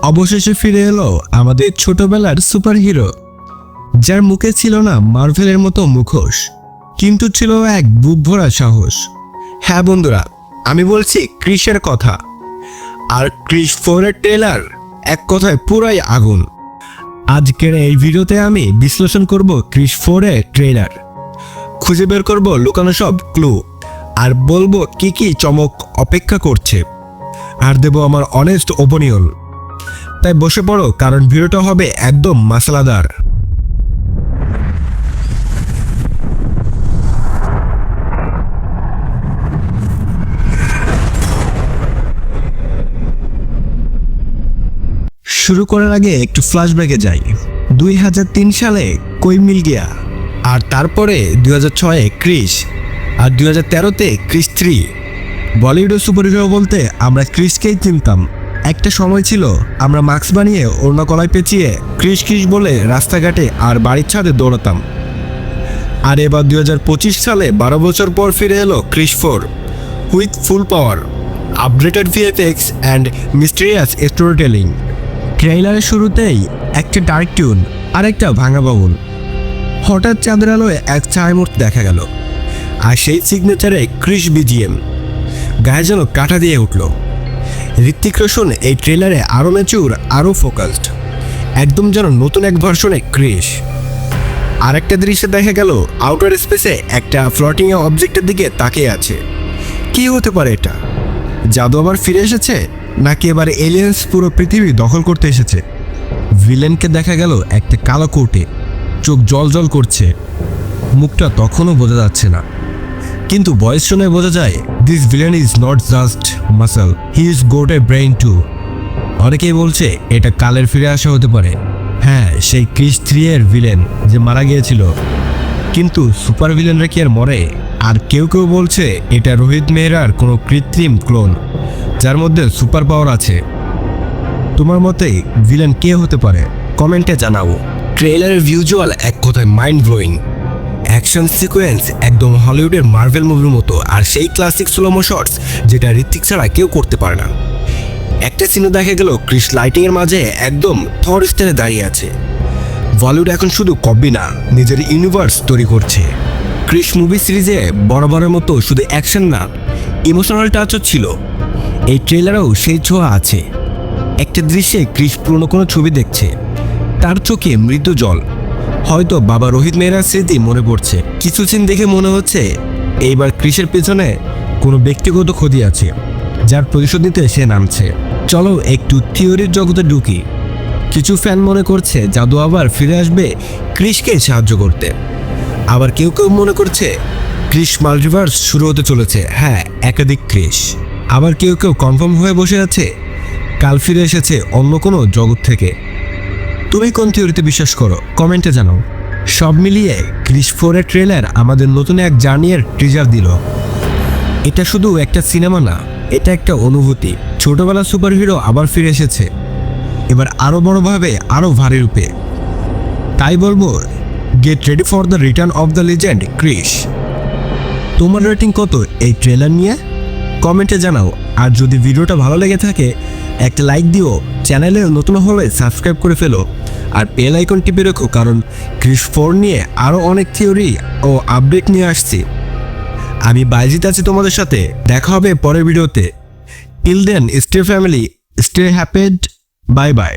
অবশেষে ফিরে এলো আমাদের ছোটবেলার সুপারহিরো যার মুখে ছিল না মার্ভেলের মতো মুখোশ, কিন্তু ছিল এক বুক ভরা সাহস। হ্যাঁ বন্ধুরা, আমি বলছি ক্রিসের কথা। আর ক্রিস ফোরের ট্রেলার এক কথায় পুরাই আগুন। আজকের এই ভিডিওতে আমি বিশ্লেষণ করব ক্রিস ফোরের ট্রেলার। খুঁজে বের করব লুকানো সব ক্লু। আর বলব কি কি চমক অপেক্ষা করছে। আর দেব আমার অনেস্ট ওপিনিয়ন তাই বসে পড়ো, কারণ ভিডিওটা হবে একদম মশলাদার শুরু করার আগে একটু ফ্ল্যাশব্যাকে যাই। দুই হাজার তিন সালে কই মিল গিয়া, আর তারপরে দুই হাজার ছয়ে ক্রিস, আর দুই হাজার তেরোতে ক্রিস থ্রি। বলিউডের সুপারহিরো বলতে আমরা ক্রিসকেই চিনতাম। একটা সময় ছিল, আমরা মাস্ক বানিয়ে অন্য কলায় পেঁচিয়ে ক্রিস ক্রিস বলে রাস্তাঘাটে আর বাড়ির ছাদে দৌড়াতাম। আর এবার দুই হাজার পঁচিশ সালে বারো বছর পর ফিরে এলো Krrish four, with full power, updated VFX and mysterious story telling ট্রেইলারের শুরুতেই একটা ডার্ক টিউন আর একটা ভাঙা বাবুল হঠাৎ চাঁদের আলোয় এক ছায়ামূর্তি দেখা গেল, আর সেই সিগনেচারে ক্রিস বিজিএম। গায়ে যেন কাটা দিয়ে উঠল। ঋত্বিক রোশন, এই ট্রেলারে আরও ম্যাচুর আরও ফোকাসড একদম যেন নতুন এক ভার্সনে ক্রিস আর একটা দৃশ্যে দেখা গেল আউটার স্পেসে একটা ফ্লটিং অবজেক্টের দিকে তাকিয়ে আছে। কি হতে পারে এটা? জাদু আবার ফিরে এসেছে, নাকি এবার এলিয়েন্স পুরো পৃথিবী দখল করতে এসেছে? ভিলেনকে দেখা গেল একটা কালো কোটে চোখ জল জল করছে। মুখটা তখনও বোঝা যাচ্ছে না। কিন্তু বয়স শুনে বোঝা যায় this villain is not just muscle he is got a brain too অনেকেই বলছে, এটা কালের ফিরে আসা হতে পারে। হ্যাঁ সেই ক্রিস থ্রি এর ভিলেন যে মারা গিয়েছিল। কিন্তু সুপার ভিলেনরা কি আর মরে? আর কেউ কেউ বলছে, এটা রোহিত মেহরার কোনো কৃত্রিম ক্লোন যার মধ্যে সুপার পাওয়ার আছে। তোমার মতে ভিলেন কে হতে পারে? কমেন্টে জানাও। ট্রেলারের ভিজুয়াল এক কথায় মাইন্ড ব্লোয়িং অ্যাকশন সিকোয়েন্স একদম হলিউডের মার্ভেল মুভির মতো আর সেই ক্লাসিক স্লোমো শটস যেটা ঋত্বিক ছাড়া কেউ করতে পারে না। একটা সিনে দেখা গেল, ক্রিস লাইটিং এর মাঝে একদম থর স্টাইলে দাঁড়িয়ে আছে। বলিউড এখন শুধু কবি না, নিজের ইউনিভার্স তৈরি করছে। ক্রিস মুভি সিরিজে বরাবরের মতো শুধু অ্যাকশন না ইমোশনাল টাচও ছিল। এই ট্রেলারেও সেই ছোঁয়া আছে। একটা দৃশ্যে ক্রিস পুরনো কোনো ছবি দেখছে। তার চোখে মৃদু জল। হয়তো বাবা রোহিত মেহরার স্মৃতি মনে পড়ছে। কিছু সিন দেখে মনে হচ্ছে এইবার ক্রিসের পেছনে কোনো ব্যক্তিগত ক্ষতি আছে, যার প্রতিশোধ নিতে সে নামছে। চলো একটু থিওরির জগতে ঢুকি। কিছু ফ্যান মনে করছে জাদু আবার ফিরে আসবে ক্রিসকে সাহায্য করতে। আবার কেউ কেউ মনে করছে ক্রিস মাল্টিভার্স শুরু হতে চলেছে। হ্যাঁ একাধিক ক্রিস আবার কেউ কেউ কনফার্ম হয়ে বসে আছে, কাল ফিরে এসেছে অন্য কোনো জগৎ থেকে। তুমি কোন থিওরিতে বিশ্বাস করো? কমেন্টে জানাও। সব মিলিয়ে ক্রিস ফোরের ট্রেলার আমাদের নতুন এক জার্নিয়ার ট্রিজার দিল। এটা শুধু একটা সিনেমা না, এটা একটা অনুভূতি। ছোটবেলার সুপারহিরো আবার ফিরে এসেছে। এবার আরও বড়ভাবে আরও ভারী রূপে। তাই বলব get ready for the return of the legend Krrish. তোমার রেটিং কত এই ট্রেলার নিয়ে? কমেন্টে জানাও। আর যদি ভিডিওটা ভালো লেগে থাকে, একটা লাইক দিও। চ্যানেলে নতুন হলে সাবস্ক্রাইব করে ফেলো। আর বেল আইকন টিপে রেখো, কারণ ক্রিস ফোর নিয়ে আরও অনেক থিওরি ও আপডেট নিয়ে আসছি। আমি বাইজিত আছি তোমাদের সাথে, দেখা হবে পরের ভিডিওতে। Till then stay family stay happy bye bye